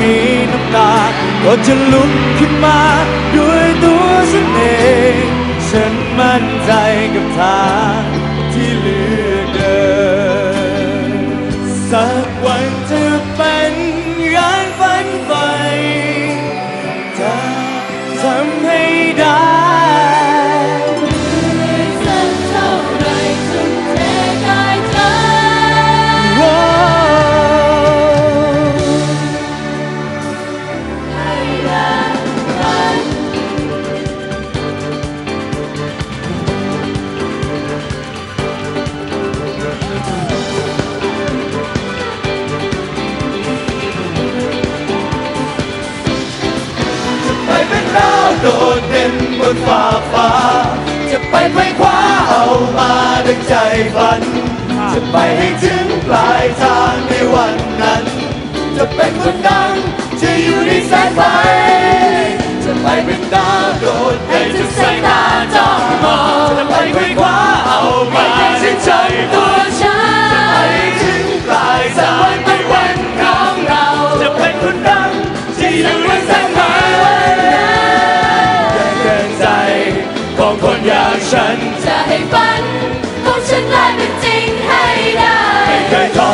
มีน้ำตา ก็จะลุกขึ้นมาด้วยตัวฉันเอง ฉันมั่นใจกับทาง นบนฟ้าฟ้า จะไปไขว้คว้าเอามาดังใจฝัน จะไปให้ถึงปลายทางในวันนั้น จะเป็นคนดังจะอยู่ในแสงไฟจะไปเป็นดาวโดดเด่นจะสายตาจ้องมองจะไปไขว้คว้าเอามาดังใจฝัตัวนฉันไปถึงปลายทางในวันของเรา จะเป็นคนดังที่อยู่ในแสงไกลา